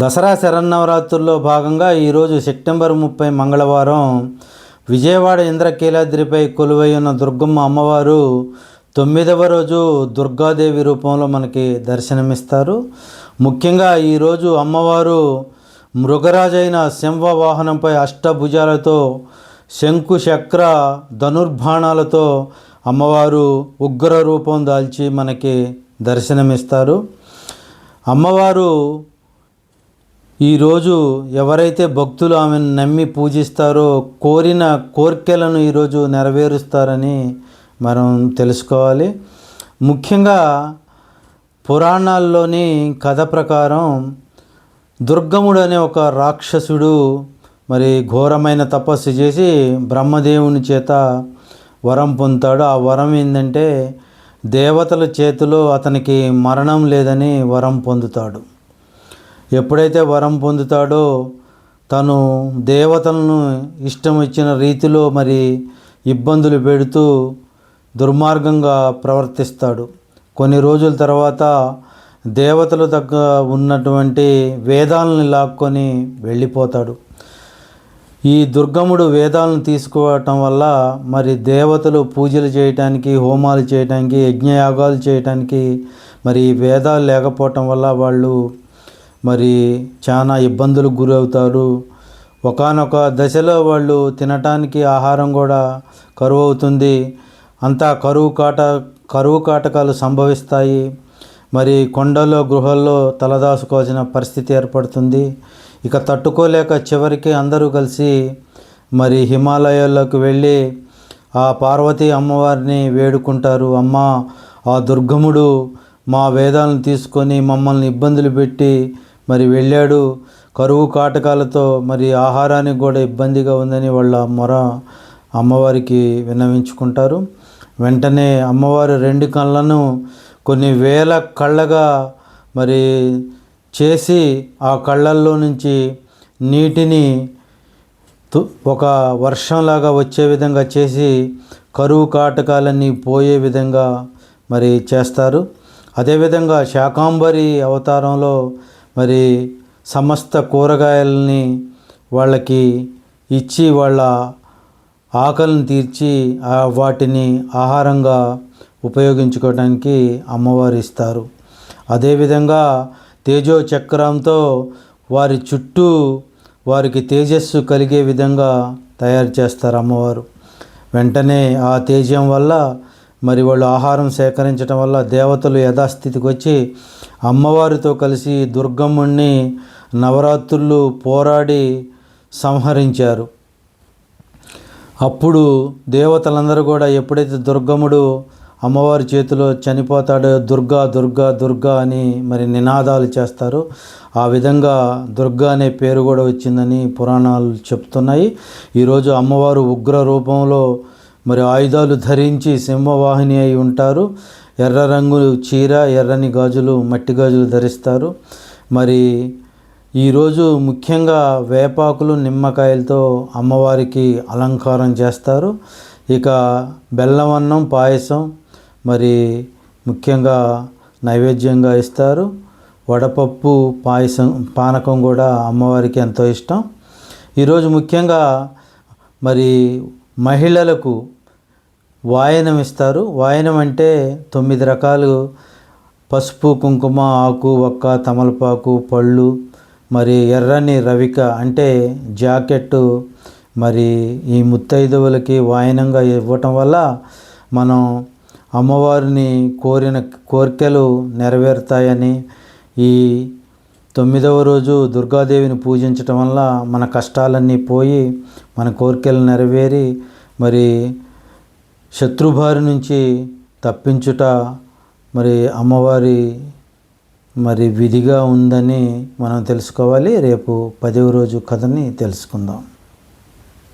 దసరా శరన్నవరాత్రుల్లో భాగంగా ఈరోజు సెప్టెంబర్ ముప్పై మంగళవారం విజయవాడ ఇంద్రకీలాద్రిపై కొలువై ఉన్న దుర్గమ్మ అమ్మవారు తొమ్మిదవ రోజు దుర్గాదేవి రూపంలో మనకి దర్శనమిస్తారు. ముఖ్యంగా ఈరోజు అమ్మవారు మృగరాజైన సింహ వాహనంపై అష్టభుజాలతో శంకు చక్ర ధనుర్బాణాలతో అమ్మవారు ఉగ్ర రూపం దాల్చి మనకి దర్శనమిస్తారు. అమ్మవారు ఈరోజు ఎవరైతే భక్తులు ఆమెను నమ్మి పూజిస్తారో కోరిన కోరికలను ఈరోజు నెరవేరుస్తారని మనం తెలుసుకోవాలి. ముఖ్యంగా పురాణాల్లోని కథ ప్రకారం దుర్గముడు అనే ఒక రాక్షసుడు మరి ఘోరమైన తపస్సు చేసి బ్రహ్మదేవుని చేత వరం పొందుతాడు. ఆ వరం ఏంటంటే దేవతల చేతిలో అతనికి మరణం లేదని వరం పొందుతాడు. ఎప్పుడైతే వరం పొందుతాడో తను దేవతలను ఇష్టం ఇచ్చిన రీతిలో మరి ఇబ్బందులు పెడుతూ దుర్మార్గంగా ప్రవర్తిస్తాడు. కొన్ని రోజుల తర్వాత దేవతల దగ్గర ఉన్నటువంటి వేదాలను లాక్కొని వెళ్ళిపోతాడు. ఈ దుర్గముడు వేదాలను తీసుకోవటం వల్ల మరి దేవతలు పూజలు చేయటానికి హోమాలు చేయటానికి యజ్ఞయాగాలు చేయటానికి మరి వేదాలు లేకపోవటం వల్ల వాళ్ళు మరి చాలా ఇబ్బందులకు గురవుతారు. ఒకనొక దశలో వాళ్ళు తినటానికి ఆహారం కూడా కరువు అవుతుంది అంతా కరువు కాట కరువు కాటకాలు సంభవిస్తాయి. మరి కొండల్లో గృహాల్లో తలదాసుకోవాల్సిన పరిస్థితి ఏర్పడుతుంది. ఇక తట్టుకోలేక చివరికి అందరూ కలిసి మరి హిమాలయాల్లోకి వెళ్ళి ఆ పార్వతీ అమ్మవారిని వేడుకుంటారు. అమ్మ ఆ దుర్గముడు మా వేదాలను తీసుకొని మమ్మల్ని ఇబ్బందులు పెట్టి మరి వెళ్ళాడు. కరువు కాటకాలతో మరి ఆహారానికి కూడా ఇబ్బందిగా ఉందని వాళ్ళ మొర అమ్మవారికి విన్నవించుకుంటారు. వెంటనే అమ్మవారు రెండు కళ్ళను కొన్ని వేల కళ్ళగా మరి చేసి ఆ కళ్ళల్లో నుంచి నీటిని తు ఒక వర్షంలాగా వచ్చే విధంగా చేసి కరువు కాటకాలన్నీ పోయే విధంగా మరి చేస్తారు. అదేవిధంగా శాకాంబరి అవతారంలో మరి సమస్త కూరగాయలని వాళ్ళకి ఇచ్చి వాళ్ళ ఆకలిని తీర్చి వాటిని ఆహారంగా ఉపయోగించుకోవడానికి అమ్మవారు ఇస్తారు. అదేవిధంగా తేజో చక్రంతో వారి చుట్టూ వారికి తేజస్సు కలిగే విధంగా తయారు చేస్తారు అమ్మవారు. వెంటనే ఆ తేజం వల్ల మరి వాళ్ళు ఆహారం సేకరించడం వల్ల దేవతలు యథాస్థితికి వచ్చి అమ్మవారితో కలిసి దుర్గమ్ముణ్ణి నవరాత్రులు పోరాడి సంహరించారు. అప్పుడు దేవతలందరూ కూడా ఎప్పుడైతే దుర్గముడు అమ్మవారి చేతిలో చనిపోతాడో దుర్గా దుర్గా దుర్గా అని మరి నినాదాలు చేస్తారు. ఆ విధంగా దుర్గా అనే పేరు కూడా వచ్చిందని పురాణాలు చెప్తున్నాయి. ఈరోజు అమ్మవారు ఉగ్ర రూపంలో మరి ఆయుధాలు ధరించి సింహవాహిని అయి ఉంటారు. ఎర్ర రంగు చీర ఎర్రని గాజులు మట్టి గాజులు ధరిస్తారు. మరి ఈరోజు ముఖ్యంగా వేపాకులు నిమ్మకాయలతో అమ్మవారికి అలంకారం చేస్తారు. ఇక బెల్లమన్నం పాయసం మరి ముఖ్యంగా నైవేద్యంగా ఇస్తారు. వడపప్పు పాయసం పానకం కూడా అమ్మవారికి ఎంతో ఇష్టం. ఈరోజు ముఖ్యంగా మరి మహిళలకు వాయనం ఇస్తారు. వాయనం అంటే తొమ్మిది రకాలు. పసుపు కుంకుమ ఆకు ఒక్క తమలపాకు పళ్ళు మరి ఎర్రని రవిక అంటే జాకెట్టు. మరి ఈ ముత్తైదువులకి వాయనంగా ఇవ్వటం వల్ల మనం అమ్మవారిని కోరిన కోరికలు నెరవేరుతాయని ఈ తొమ్మిదవ రోజు దుర్గాదేవిని పూజించటం వల్ల మన కష్టాలన్నీ పోయి మన కోరికలు నెరవేరి మరి శత్రుభారి నుంచి తప్పించుట మరి అమ్మవారి మరి విధిగా ఉందని మనం తెలుసుకోవాలి. రేపు పదవ రోజు కథని తెలుసుకుందాం.